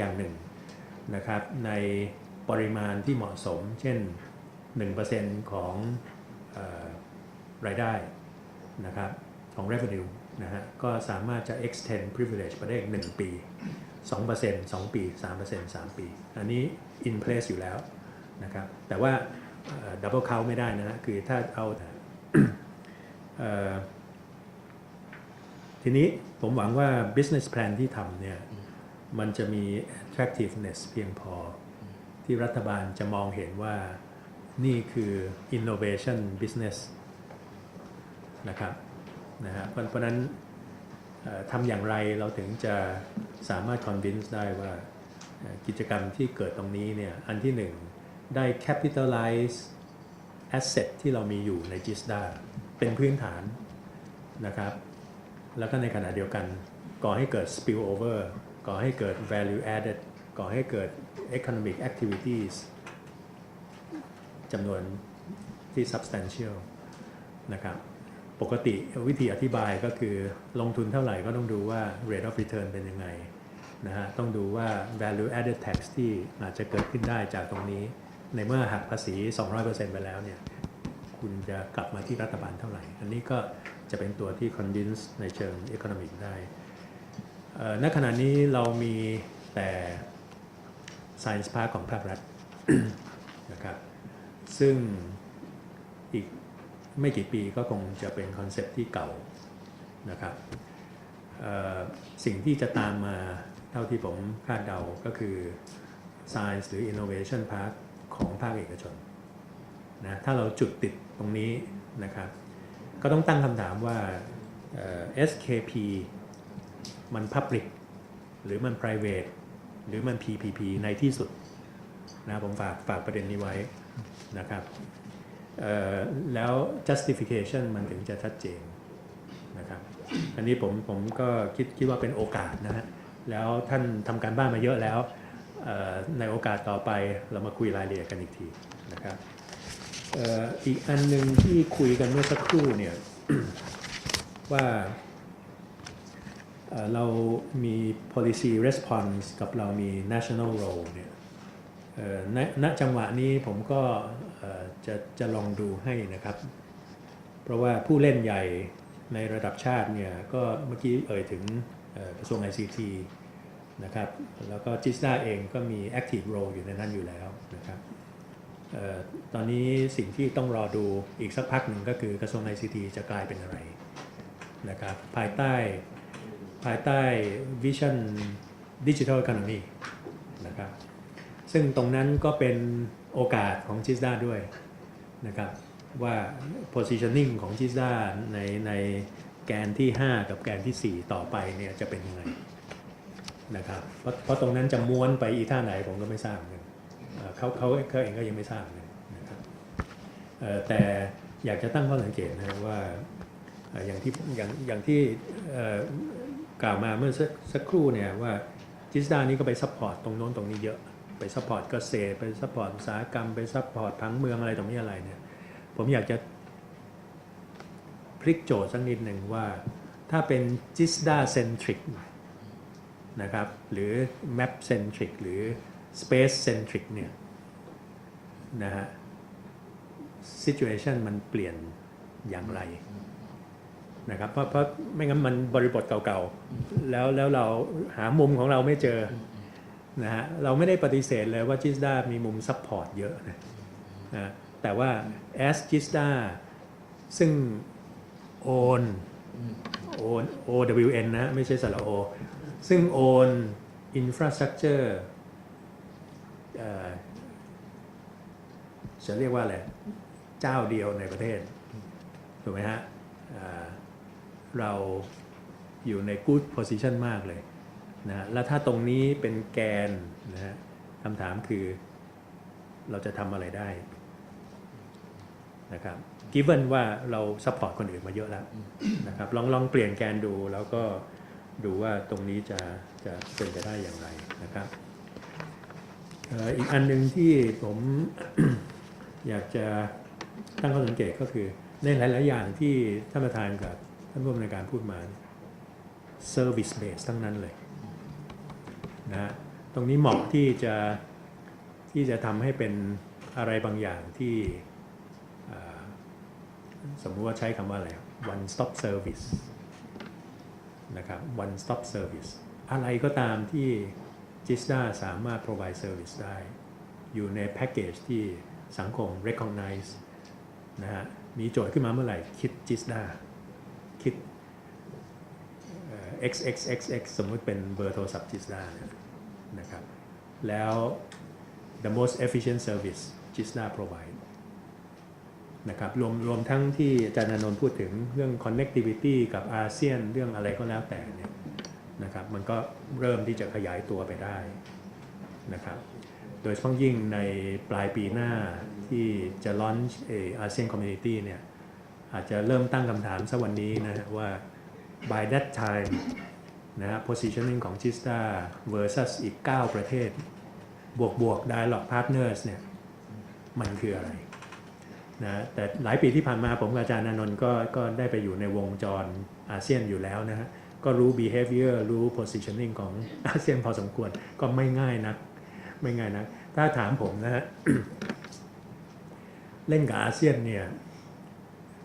อย่างหนึ่งนะครับในปริมาณที่เหมาะสม เช่น 1%ของเออรายได้นะครับของ revenue นะฮะก็สามารถจะ extend privilege ไปได้อีก1ปี 2% 2 ปี 3% 3 ปี อันนี้ in place อยู่แล้วนะครับแต่ว่า double count ไม่ได้นะฮะคือถ้าเอาเอทีนี้ผมหวังว่า business plan ที่ทำเนี่ย มันจะมี attractiveness เพียงพอ ที่รัฐบาลจะมองเห็นว่านี่คือ innovation business นะครับนะฮะเพราะนั้นทำอย่างไรเราถึงจะสามารถ convince ได้ว่ากิจกรรมที่เกิดตรงนี้เนี่ย อันที่หนึ่งได้ capitalize asset ที่เรามีอยู่ใน GISDA เป็นพื้นฐานนะครับ แล้วก็ในขณะเดียวกันก่อให้เกิด spill over ก่อให้เกิด value added ก่อให้เกิด economic activities จำนวนที่ substantial นะครับ ปกติวิธีอธิบายก็คือลงทุนเท่าไหร่ก็ต้องดูว่า rate of return เป็นยังไงนะฮะ ต้องดูว่า value added tax ที่อาจจะเกิดขึ้นได้จากตรงนี้ ในเมื่อหักภาษี 200%ไปแล้วเนี่ย คุณจะกลับมาที่รัฐบาลเท่าไหร่ อันนี้ก็จะเป็นตัวที่ convince ในเชิง economic ได้ ณขณะนี้เรามีแต่ Science Park ของภาครัฐนะครับซึ่งอีกไม่กี่ปีก็คงจะเป็นคอนเซปต์ที่เก่านะครับสิ่งที่จะตามมาเท่าที่ผมคาดเดาก็คือ Science หรือ Innovation Park ของภาคเอกชนนะถ้าเราจุดติดตรงนี้นะครับ ก็ต้องตั้งคำถามว่าเมัน Public หรือมัน Private หรือมัน PPP ในที่สุดนะผมฝากฝากประเด็นนี้ไว้นะครับแล้ว justification มันถึงจะชัดเจนนะครับอันนี้ผมผมก็คิดคิดว่าเป็นโอกาสนะฮะแล้วท่านทำการบ้านมาเยอะแล้วในโอกาสต่อไปเรามาคุยรายละเอียดกันอีกทีนะครับออีกอันหนึ่งที่คุยกันเมื่อสักครู่เนี่ยว่า เรามี policy response กับเรามี national role เนี่ยณณจังหวะนี้ผมก็จะจะลองดูให้นะครับ เพราะว่าผู้เล่นใหญ่ในระดับชาติเนี่ยก็เมื่อกี้เอ่ยถึงกระทรวง ICT นะครับ แล้วก็จิสดาเองก็มี active role อยู่ในนั้นอยู่แล้วนะครับออตอนนี้สิ่งที่ต้องรอดูอีกสักพักหนึ่งก็คือกระทรวง ICT จะกลายเป็นอะไรนะครับ ภายใต้ ภายใต้วิชั่นดิจิทัล e อ o n o m y นะครับซึ่งตรงนั้นก็เป็นโอกาสของจิสดาด้วยนะครับว่า positioning ของจิสดาในในแกนที่ 5 กับแกนที่ 4 ต่อไปเนี่ยจะเป็นยังไงนะครับเพราะเพราะตรงนั้นจะม้วนไปอีท่าไหนผมก็ไม่ทราบเหมือนเขาเขาเขาเองก็ยังไม่ทราบเลยนะครับแต่อยากจะตั้งข้อสังเกตนะครับว่าอย่างที่อย่างอย่างที่ กล่าวมาเมื่อสักครู่เนี่ยว่าจิสดานี้ก็ไปซัพพอร์ตตรงโน้นตรงนี้เยอะ ไปซัพพอร์ตเกษตรไปซัพพอร์ตอุตสาหกรรมไปซัพพอร์ตผังเมืองอะไรตรงนี้อะไรเนี่ยผมอยากจะพลิกโจทย์สักนิดหนึ่งว่าถ้าเป็นจิสดาเซนทริกนะครับหรือ Map Centric หรือ Space Centric เนี่ยนะฮะ situation มันเปลี่ยนอย่างไร นะครับเพราะเพราะไม่งั้นมันบริบทเก่าๆ แล้วแล้วเราหามุมของเราไม่เจอนะฮะเราไม่ได้ปฏิเสธเลยว่าจิสดามีมุมซัพพอร์ตเยอะนะนะแต่ว่า as จิสดาซึ่งโอนโอน OWN นะ ไม่ใช่สระโอ ซึ่งโอน infrastructure เอ่อจะเรียกว่าอะไร เจ้าเดียวในประเทศ ถูกไหมฮะอ่า เราอยู่ใน good position มากเลยนะแล้วถ้าตรงนี้เป็นแกนนะฮะคำถามคือเราจะทำอะไรได้นะครับ given ว่าเรา support คนอื่นมาเยอะแล้วนะครับลองลองเปลี่ยนแกนดูแล้วก็ดูว่าตรงนี้จะจะเป็นไปได้อย่างไรนะครับอีกอันหนึ่งที่ผมอยากจะตั้งข้อสังเกตก็คือในหลาย ๆ อย่างที่ท่านประธานกับ ท่านผู้อำนวยการพูดมา service base ทั้งนั้นเลยนะฮะตรงนี้เหมาะที่จะที่จะทำให้เป็นอะไรบางอย่างที่สมมุติว่าใช้คำว่าอะไร one stop service นะครับ one stop service อะไรก็ตามที่ Gisda สามารถ provide service ได้ อยู่ในแพ็กเกจที่สังคม recognize นะฮะมีโจทย์ขึ้นมาเมื่อไหร่คิด Gisda คิดเอ่อ xxxx สมมุติเป็นเบอร์โทรศัพท์ Gisda เนี่ยนะครับ แล้ว the most efficient service Gisda provide นะครับรวมรวมทั้งที่อาจารย์นนท์พูดถึงเรื่อง connectivity กับอาเซียนเรื่องอะไรก็แล้วแต่เนี่ยนะครับมันก็เริ่มที่จะขยายตัวไปได้นะครับโดยเฉพาะยิ่งในปลายปีหน้าที่จะ launch ออาเซียน community เนี่ย อาจจะเริ่มตั้งคำถามสักวันนี้นะฮะว่า by that time นะฮะ positioning ของ Gista versus อีก 9 ประเทศ บวกบวก dialogue partners เนี่ยมันคืออะไรนะแต่หลายปีที่ผ่านมาผมกับอาจารย์นนท์ก็ก็ได้ไปอยู่ในวงจรอาเซียนอยู่แล้วนะฮะก็รู้ behavior รู้ positioning ของอาเซียนพอสมควรก็ไม่ง่ายนะไม่ง่ายนะถ้าถามผมนะฮะเล่นกับอาเซียนเนี่ย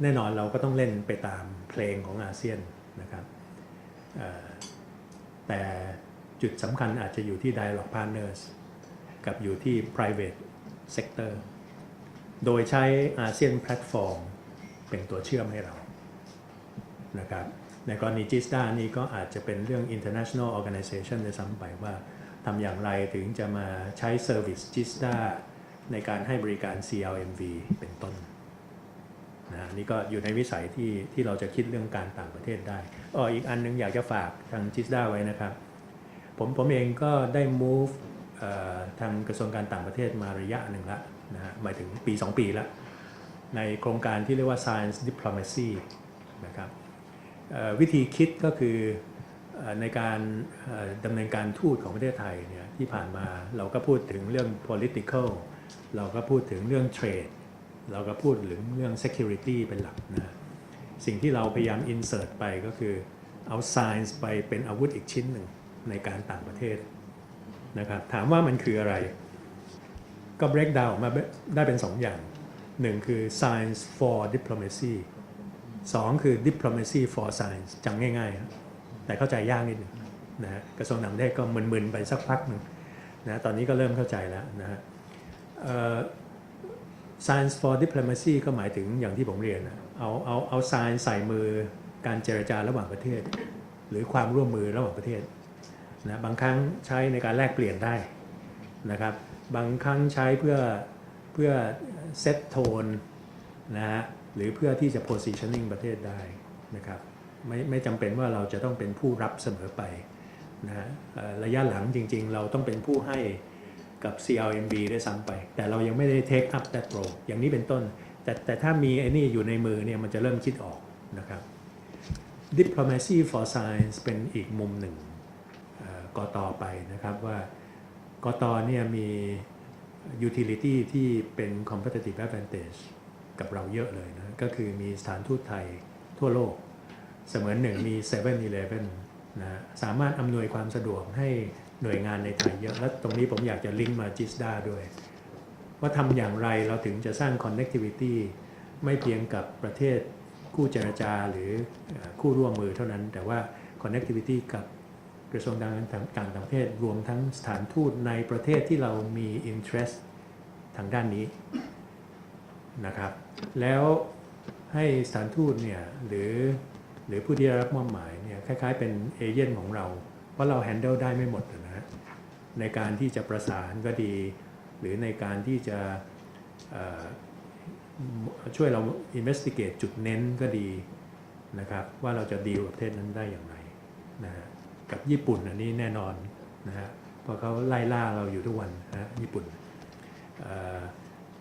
แน่นอนเราก็ต้องเล่นไปตามเพลงของอาเซียนนะครับแต่จุดสำคัญอาจจะอยู่ที่ dialogue partners กับอยู่ที่ private sector โดยใช้อาเซียนแพลตฟอร์มเป็นตัวเชื่อมให้เรานะครับในกรณีจิสตานี่ก็อาจจะเป็นเรื่อง international organization ในซ้ำไปว่าทำอย่างไรถึงจะมาใช้ service จิสตาในการให้บริการ CLMV เป็นต้น นะนี่ก็อยู่ในวิสัยที่ที่เราจะคิดเรื่องการต่างประเทศได้อ๋ออีกอันหนึงอยากจะฝากทางจิสตาไว้นะครับ ผมผมเองก็ได้ move ทางกระทรวงการต่างประเทศมาระยะหนึ่งล้วนะฮะหมายถึงปี 2 ปีล้วในโครงการที่เรียกว่า Science Diplomacy นะครับวิธีคิดก็คือในการดำเนินการทูตของประเทศไทยเนี่ยที่ผ่านมาเราก็พูดถึงเรื่อง political เราก็พูดถึงเรื่อง trade เราก็พูดถึงเรื่อง security เป็นหลักนะสิ่งที่เราพยายาม insert ไปก็คือเอา science ไปเป็นอาวุธอีกชิ้นหนึ่งในการต่างประเทศนะครับถามว่ามันคืออะไร ก็ break down มาได้เป็น 2 อย่าง1คือ science for diplomacy 2 คือ diplomacy for science จำง่ายๆ แต่เข้าใจยากนิดหนึงนะกระทรวงต่างประเทศก็มึนๆ ไปสักพักหนึ่งนะตอนนี้ก็เริ่มเข้าใจแล้วนะฮะเอ่อ science for diplomacy ก็หมายถึงอย่างที่ผมเรียนนะเอาเอาเอา science ใส่มือการเจรจาระหว่างประเทศ หรือความร่วมมือระหว่างประเทศนะบางครั้งใช้ในการแลกเปลี่ยนได้นะครับ บางครั้งใช้เพื่อเพื่อเซตโทนนะฮะหรือเพื่อที่จะ positioning ประเทศได้นะครับไม่ไม่จำเป็นว่าเราจะต้องเป็นผู้รับเสมอไปนะฮะระยะหลังจริงๆ เราต้องเป็นผู้ให้ กับ CLMB ได้วยซ้ำไป แต่เรายังไม่ได้ take up that role อย่างนี้เป็นต้น แต่แต่ถ้ามีไอ้นี่อยู่ในมือเนี่ยมันจะเริ่มคิดออกนะครับ diplomacy for science เป็นอีกมุมหนึ่งเอ่อกต่อไปนะครับว่ากตเนี่ยมี utility ที่เป็น competitive advantage กับเราเยอะเลยนะ ก็คือมีสถานทูตไทยทั่วโลก เสมือนหนึ่งมี7 e เ e ่ e อนะสามารถอำนวยความสะดวกให้ หน่วยงานในไทยเยอะ และตรงนี้ผมอยากจะลิงก์มาจิสดาด้วย ว่าทำอย่างไรเราถึงจะสร้าง connectivity ไม่เพียงกับประเทศคู่เจรจาหรือคู่ร่วมมือเท่านั้น แต่ว่า connectivity กับกระทรวงการต่างประเทศรวมทั้งสถานทูตในประเทศที่เรามี interest ทางด้านนี้นะครับ แล้วให้สถานทูตเนี่ยหรือหรือผู้ที่ได้รับมอบหมายเนี่ยคล้ายๆเป็นเอเย่นของเรา เพราะเรา handle ได้ไม่หมดนะฮะในการที่จะประสานก็ดี หรือในการที่จะช่วยเรา investigate จุดเน้นก็ดีนะครับว่าเราจะดีลกับประเทศนั้นได้อย่างไรนะฮะกับญี่ปุ่นอันนี้แน่นอนนะฮะเพราะเขาไล่ล่าเราอยู่ทุกวันนะฮะญี่ปุ่น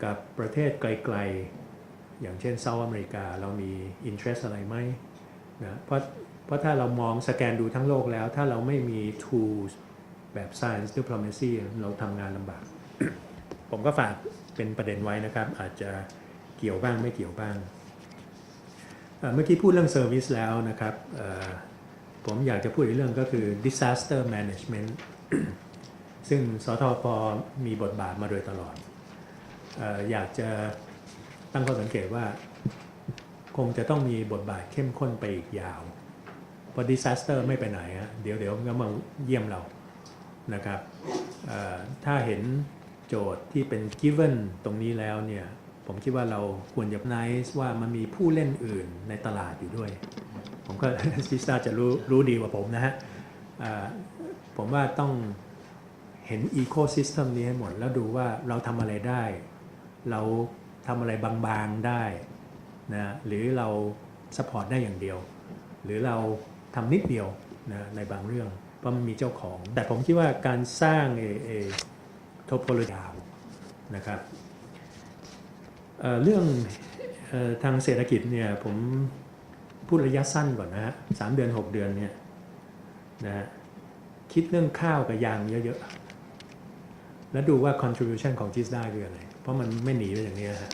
กับประเทศไกลๆ อย่างเช่นเซาท์อเมริกาเรามี interest อะไรไหมนะเพราะ เพราะถ้าเรามองสแกนดูทั้งโลกแล้ว ถ้าเราไม่มี tools แบบ science diplomacy เราทำงานลำบาก ผมก็ฝากเป็นประเด็นไว้นะครับ อาจจะเกี่ยวบ้างไม่เกี่ยวบ้าง เมื่อกี้พูดเรื่อง service แล้วนะครับ ผมอยากจะพูดอีกเรื่องก็คือ disaster management ซึ่งสทปมีบทบาทมาโดยตลอดอออยากจะตั้งข้อสังเกตว่า คงจะต้องมีบทบาทเข้มข้นไปอีกยาว เพราะดิซ a สเตอร์ไม่ไปไหนฮะเดี๋ยวเดี๋ยวก็มาเยี่ยมเรานะครับถ้าเห็นโจทย์ที่เป็น given ตรงนี้แล้วเนี่ยผมคิดว่าเราควรจะ nice ว่ามันมีผู้เล่นอื่นในตลาดอยู่ด้วย ผมก็ซิสตาจะรู้รู้ดีกว่าผมนะฮะผมว่าต้องเห็น ecosystem นี้ให้หมด แล้วดูว่าเราทำอะไรได้ เราทำอะไรบางๆได้นะหรือเรา support ได้อย่างเดียว หรือเรา ทำนิดเดียวนะในบางเรื่องเพราะมันมีเจ้าของ แต่ผมคิดว่าการสร้างเอเอโทโพโลยาวนะครับเเรื่องออทางเศรษฐกิจเนี่ยผมพูดระยะสั้นก่อนนะฮะสามเดือน 6 เดือนเนี่ยนะฮะคิดเรื่องข้าวกับยางเยอะๆ แล้วดูว่า contribution ของจิสได้คืออะไร เพราะมันไม่หนีไปอย่างนี้นะฮะ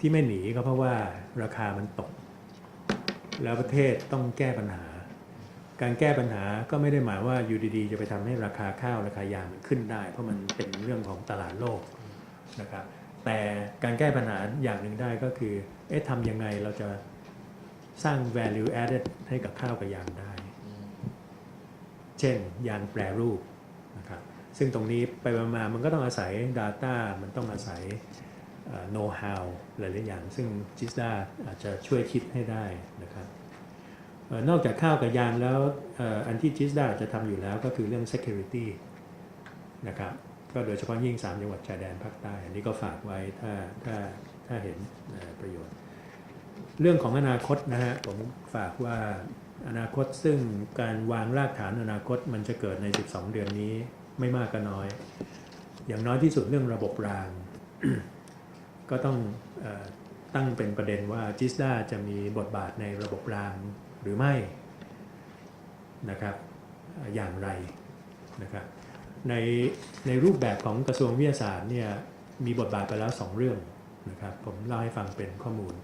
ที่ไม่หนีก็เพราะว่าราคามันตก แล้วประเทศต้องแก้ปัญหา การแก้ปัญหาก็ไม่ได้หมายว่าอยู่ดีๆ จะไปทำให้ราคาข้าวราคายางมันขึ้นได้ เพราะมันเป็นเรื่องของตลาดโลกนะครับแต่การแก้ปัญหาอย่างหนึ่งได้ก็คือเอ๊ะทำยังไงเราจะสร้าง value added ให้กับข้าวกับยางได้ เช่น ยางแปรรูปนะครับซึ่งตรงนี้ไปมา มันก็ต้องอาศัย Data มันต้องอาศัย know how หลายๆอย่าง ซึ่งจิสดาอาจจะช่วยคิดให้ได้นะครับ นอกจากข้าวกับยางแล้วอันที่จิสดาจะทำอยู่แล้วก็คือเรื่อง security นะครับก็โดยเฉพาะยิ่ง 3 จังหวัดชายแดนภาคใต้ อันนี้ก็ฝากไว้ถ้าถ้าถ้าเห็นประโยชน์ เรื่องของอนาคตนะฮะผมฝากว่าอนาคตซึ่งการวางรากฐานอนาคตมันจะเกิดใน 12 เดือนนี้ไม่มากก็น้อย อย่างน้อยที่สุดเรื่องระบบราง ก็ต้องตั้งเป็นประเด็นว่าจิสดาจะมีบทบาทในระบบราง หรือไม่นะครับอย่างไรนะครับในในรูปแบบของกระทรวงวิทยาศาสตร์เนี่ยมีบทบาทไปแล้ว 2 เรื่องนะครับผมเล่าให้ฟังเป็นข้อมูล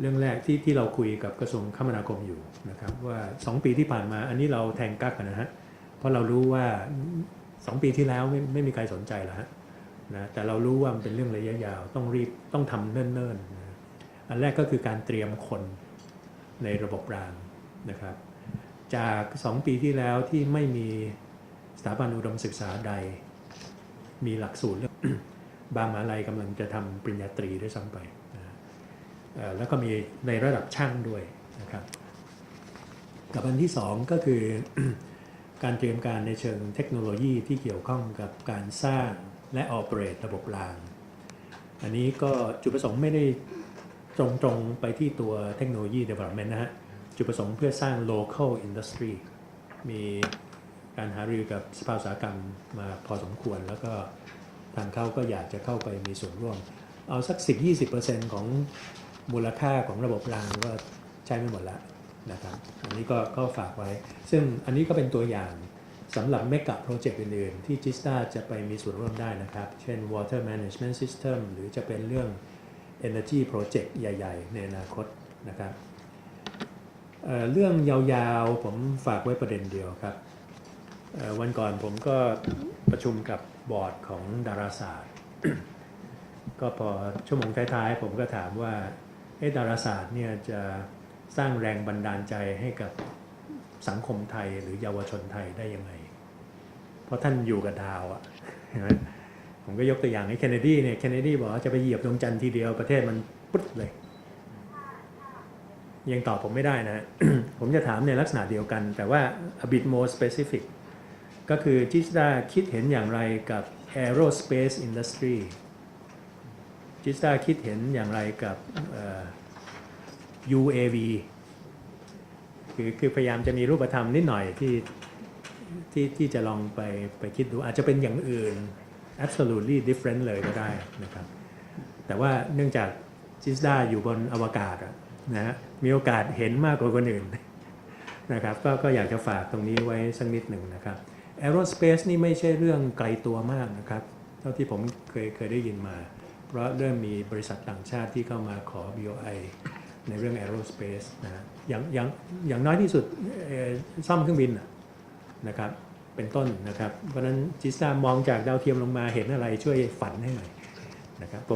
เรื่องแรกที่ที่เราคุยกับกระทรวงคมนาคมอยู่นะครับว่า 2 ปีที่ผ่านมาอันนี้เราแทงกักกันนะฮะเพราะเรารู้ว่า 2 ปีที่แล้วไม่ไม่มีใครสนใจแล้วฮะนะแต่เรารู้ว่ามันเป็นเรื่องระยะยาวต้องรีบต้องทำเนิ่นๆนะอันแรกก็คือการเตรียมคน ในระบบรางนะครับ จาก 2 ปีที่แล้วที่ไม่มีสถาบันอุดมศึกษาใด มีหลักสูตรเรื่องบางมหาลัยกำลังจะทำปริญญาตรีด้วยซ้ำไปแล้วก็มีในระดับช่างด้วยนะครับกับอันที่สองก็คือการเตรียมการในเชิงเทคโนโลยีที่เกี่ยวข้องกับการสร้างและออเปเรตระบบราง อันนี้ก็จุดประสงค์ไม่ได้ ตรงๆไปที่ตัวเทคโนโลยี development นะฮะ จุดประสงค์เพื่อสร้าง local industry มีการหารือกับสภาอุตสาหกรรมมาพอสมควร แล้วก็ทางเขาก็อยากจะเข้าไปมีส่วนร่วม เอาสัก 10-20%ของมูลค่าของระบบรางก็ใช้ไม่หมดแล้วนะครับอันนี้ก็ก็ฝากไว้ ซึ่งอันนี้ก็เป็นตัวอย่างสำหรับเมกะโปรเจกต์อื่นๆ ที่จิสตาจะไปมีส่วนร่วมได้นะครับ เช่น water management system หรือจะเป็นเรื่อง energy project ใหญ่ ๆ ในอนาคตนะครับเเรื่องยาวๆผมฝากไว้ประเด็นเดียวครับ วันก่อนผมก็ประชุมกับบอร์ดของดาราศาสตร์ ก็พอชั่วโมงท้ายๆ ผมก็ถามว่าเอะดาราศาสตร์เนี่ยจะสร้างแรงบันดาลใจให้กับสังคมไทยหรือเยาวชนไทยได้ยังไง เพราะท่านอยู่กับดาวอะเห็นไหม ผมก็ยกตัวอย่างให้เคนเนดีเนี่ยเคนเนดีบอกว่าจะไปเหยียบดวงจันทร์ทีเดียวประเทศมันปุ๊บเลย ยังตอบผมไม่ได้นะ ผมจะถามในลักษณะเดียวกัน แต่ว่า a bit more specific ก็คือจิสดาคิดเห็นอย่างไรกับ aerospace industry จิสตาคิดเห็นอย่างไรกับเอ่อ UAV คือคือพยายามจะมีรูปธรรมนิดหน่อยที่ที่ที่จะลองไปไปคิดดูอาจจะเป็นอย่างอื่น absolutely different เลยก็ได้นะครับ แต่ว่าเนื่องจากจิสดาอยู่บนอวกาศนะฮะมีโอกาสเห็นมากกว่าคนอื่นนะครับก็ก็อยากจะฝากตรงนี้ไว้สักนิดหนึ่งนะครับ aerospace นี่ไม่ใช่เรื่องไกลตัวมากนะครับ เท่าที่ผมเคยเคยได้ยินมา เพราะเริ่มมีบริษัทต่างชาติที่เข้ามาขอ BOI ในเรื่อง aerospace นะฮะอย่างอย่างอย่างน้อยที่สุดซ่อมเครื่องบินนะครับ เป็นต้นนะครับ เพราะฉะนั้นจิสตามองจากดาวเทียมลงมาเห็นอะไรช่วยฝันให้หน่อยนะครับผม